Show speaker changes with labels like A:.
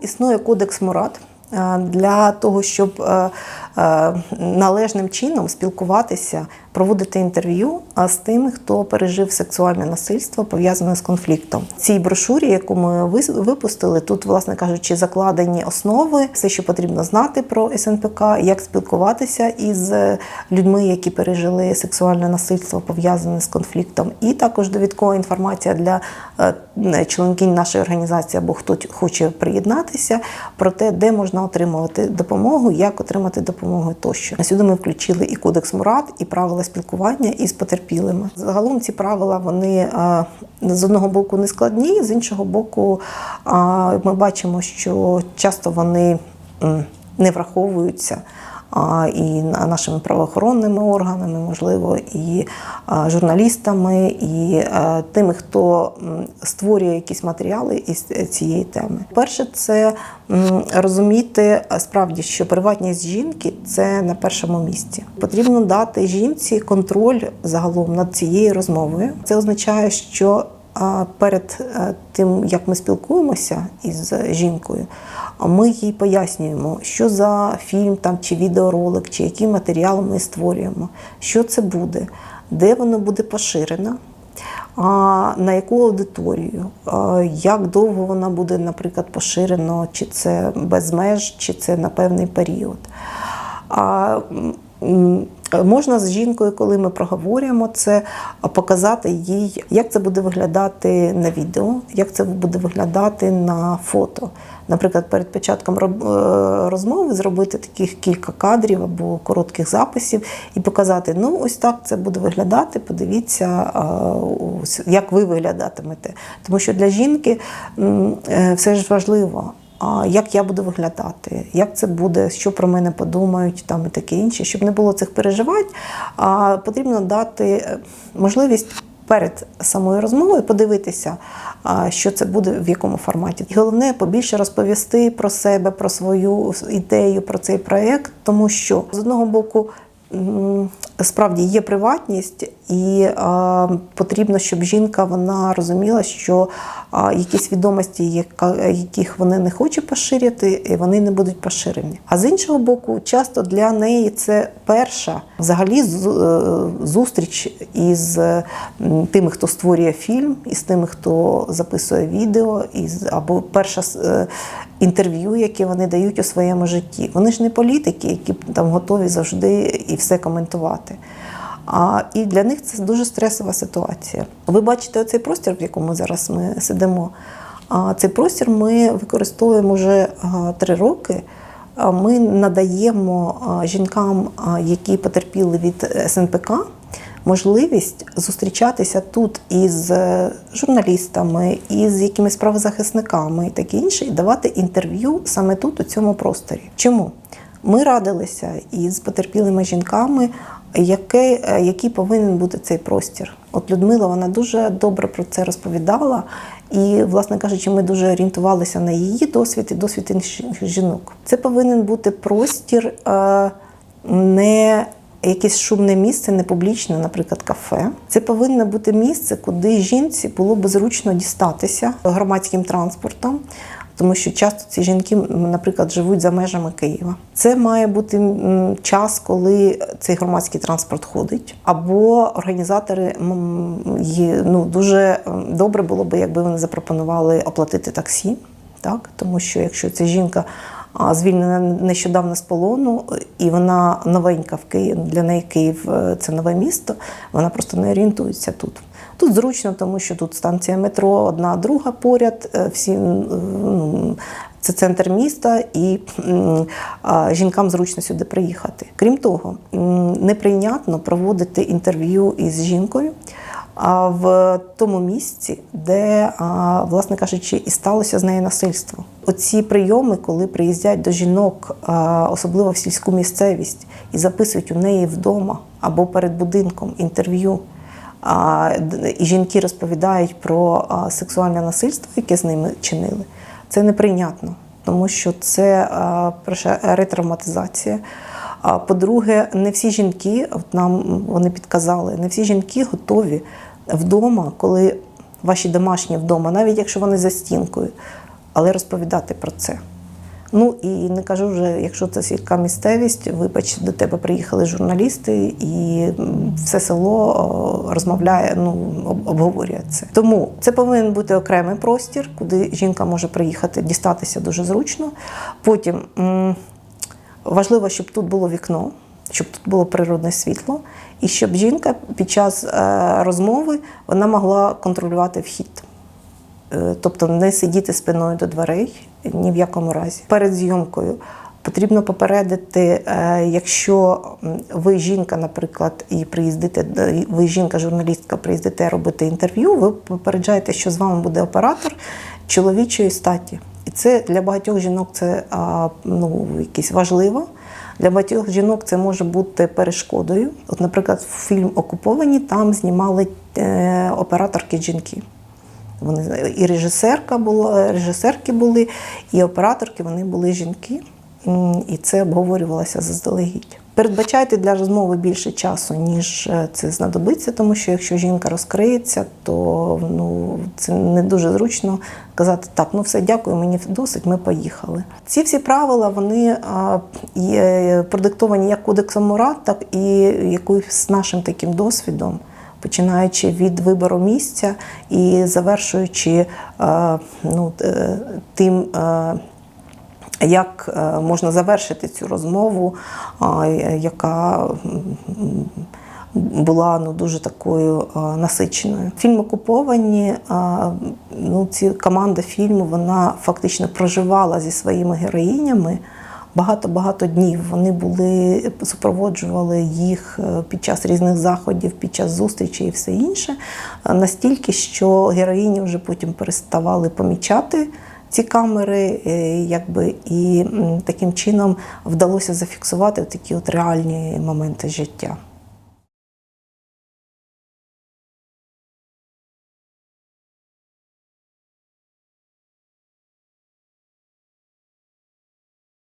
A: існує кодекс Мурат е, для того, щоб е, належним чином спілкуватися, проводити інтерв'ю з тими, хто пережив сексуальне насильство пов'язане з конфліктом. В цій брошурі, яку ми випустили, тут, власне кажучи, закладені основи, все, що потрібно знати про СНПК, як спілкуватися із е, людьми, які пережили сексуальне насильство пов'язане з конфліктом, і також довідкова інформація для е, членкинь нашої організації або хто хоче приєднатися про те, де можна отримувати допомогу, як отримати допомогу тощо. Сюди ми включили і кодекс Мурат, і правила спілкування із потерпілими. Загалом ці правила вони з одного боку не складні, з іншого боку, ми бачимо, що часто вони не враховуються. І нашими правоохоронними органами, можливо, і журналістами, і е, тими, хто створює якісь матеріали із цієї теми. Перше, це розуміти справді, що приватність жінки це на першому місці. Потрібно дати жінці контроль загалом над цією розмовою. Це означає, що перед е, тим, як ми спілкуємося із жінкою, ми їй пояснюємо, що за фільм там чи відеоролик, чи який матеріал ми створюємо, що це буде, де воно буде поширено, на яку аудиторію, як довго вона буде, наприклад, поширено, чи це без меж, чи це на певний період. Можна з жінкою, коли ми проговорюємо це, показати їй, як це буде виглядати на відео, як це буде виглядати на фото. Наприклад, перед початком е, розмови зробити таких кілька кадрів або коротких записів і показати: ну, ось так це буде виглядати. Подивіться, як ви виглядатимете. Тому що для жінки е, все ж важливо як я буду виглядати, як це буде, що про мене подумають, там і таке інше, щоб не було цих переживань, потрібно дати е, можливість перед самою розмовою подивитися, що це буде в якому форматі. І головне побільше розповісти про себе, про свою ідею, про цей проект, тому що з одного боку. Справді є приватність, і а, потрібно, щоб жінка вона розуміла, що а, якісь відомості, яка, яких вони не хочуть поширити, і вони не будуть поширені. А з іншого боку, часто для неї це перша взагалі е, зустріч із тими, хто створює фільм, і з тими, хто записує відео, із або перша е, інтерв'ю, яке вони дають у своєму житті. Вони ж не політики, які там готові завжди і все коментувати. А, і для них це дуже стресова ситуація. Ви бачите оцей простір, в якому зараз ми сидимо. А цей простір ми використовуємо вже три роки. Ми надаємо жінкам, які потерпіли від СНПК, можливість зустрічатися тут із е, журналістами, із якимись правозахисниками і таке інше, і давати інтерв'ю саме тут, у цьому просторі. Чому? Ми радилися із потерпілими жінками, яке, е, який повинен бути цей простір. От Людмила вона дуже добре про це розповідала, і, власне кажучи, ми дуже орієнтувалися на її досвід і досвід інших жінок. Це повинен бути простір е, не якесь шумне місце, не публічне, наприклад, кафе. Це повинно бути місце, куди жінці було б зручно дістатися громадським транспортом. Тому що часто ці жінки, наприклад, живуть за межами Києва. Це має бути час, коли цей громадський транспорт ходить, або організатори ну, дуже добре було б, якби вони запропонували оплатити таксі. Так? Тому що якщо ця жінка звільнена нещодавно з полону, і вона новенька в Києві, для неї Київ е, це нове місто, вона просто не орієнтується тут. Тут зручно, тому що тут станція метро, одна друга поряд, е, всі ну, це центр міста, і а, жінкам зручно сюди приїхати. Крім того, неприйнятно проводити інтерв'ю із жінкою. В тому місці, де, власне кажучи, і сталося з нею насильство. Оці прийоми, коли приїздять до жінок, особливо в сільську місцевість, і записують у неї вдома або перед будинком інтерв'ю. І жінки розповідають про сексуальне насильство, яке з ними чинили. Це неприйнятно, тому що це ретравматизація. А по-друге, не всі жінки, от нам вони підказали, не всі жінки готові вдома, коли ваші домашні вдома, навіть якщо вони за стінкою, але розповідати про це. Ну і не кажу вже, якщо це сільська місцевість, вибач, до тебе приїхали журналісти, і все село розмовляє, ну об- обговорює це. Тому це повинен бути окремий простір, куди жінка може приїхати, дістатися дуже зручно. Потім важливо, щоб тут було вікно, щоб тут було природне світло, і щоб жінка під час е, розмови вона могла контролювати вхід. Е, Тобто не сидіти спиною до дверей ні в якому разі. Перед зйомкою потрібно попередити, е, якщо ви жінка, наприклад, і приїздите, ви жінка-журналістка, приїздите робити інтерв'ю, ви попереджаєте, що з вами буде оператор чоловічої статі. І це для багатьох жінок це ну, якесь важливо. Для багатьох жінок це може бути перешкодою. От, наприклад, фільм Окуповані там знімали е, операторки жінки. Вони і режисерка була, режисерки були, і операторки вони були жінки. І це обговорювалося заздалегідь. Передбачайте для розмови більше часу, ніж е, це знадобиться, тому що якщо жінка розкриється, то ну, це не дуже зручно казати так, ну все, дякую, мені досить, ми поїхали. Ці всі правила вони є продиктовані як кодексом Мурат, так і якоюсь нашим таким досвідом починаючи від вибору місця і завершуючи ну, тим, як е, можна завершити цю розмову, яка була ну, дуже такою е, насиченою. Фільм окуповані. Ну, ці команда фільму вона фактично проживала зі своїми героїнями багато-багато днів. Вони були супроводжували їх е, під час різних заходів, під час зустрічей і все інше. е, Настільки, що героїні вже потім переставали помічати ці камери, е, якби і таким чином вдалося зафіксувати такі от реальні моменти життя.